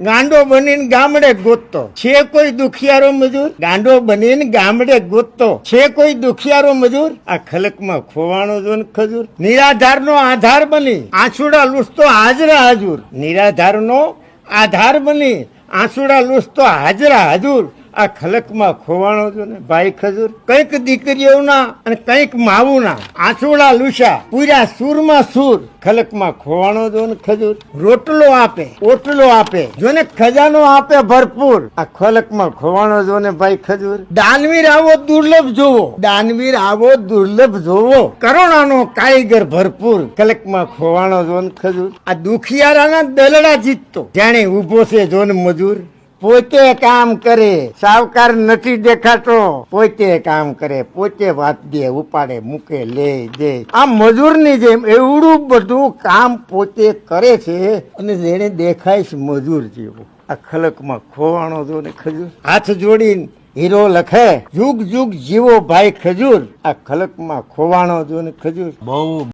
ગાંડો બનીને ગામડે ગોતતો. છે કોઈ દુખિયારો મજૂર? ગાંડો બનીને ગામડે ગોતતો. છે કોઈ દુખિયારો મજૂર? આ ખલકમાં ખોવાણો જો ખજૂર. નિરાધારનો આધાર બની. આંસુડા લૂસતો હાજરા હજુર. નિરાધારનો આધાર બની. આંસુડા લૂસતો હાજરા હાજુર. આ ખલકમાં ખોવાણો જો ને, ભાઈ ખજૂર, કંઈક દીકરીઓના અને કંઈક માવુના, આંસુડા લુસા પૂરા સૂરમાં સૂર. ખલકમાં ખોવાણો જો ને ખજૂર, રોટલો આપે, ઓટલો આપે, જો ને ખજાનો આપે ભરપૂર. આ ખલકમાં ખોવાણો જો ને, ભાઈ ખજૂર. દાનવીર આવો દુર્લભ જોવો. દાનવીર આવો દુર્લભ જોવો. કરુણાનો કારીગર ભરપૂર. ખલકમાં ખોવાણો જો ને ખજૂર. આ દુખિયારાના દલડા જીતતો. જાણે ઊભો છે જો ને મજૂર. પોતે કામ કરે, સાવકાર નથી દેખાતો. પોતે કામ કરે, પોતે વાત દે, ઉપાડે, મૂકે, લે, દે. આ મજૂરની જેમ એવડું બધું કામ પોતે કરે છે અને જેને દેખાય છે મજૂર જેવું. આ ખલકમાં ખોવાણો જો ને ખજૂર. હાથ જોડીને હીરો લખે, જુગ જુગ જીવો ભાઈ ખજૂર. આ ખલકમાં ખોવાણો જો ને ખજૂર. બહુ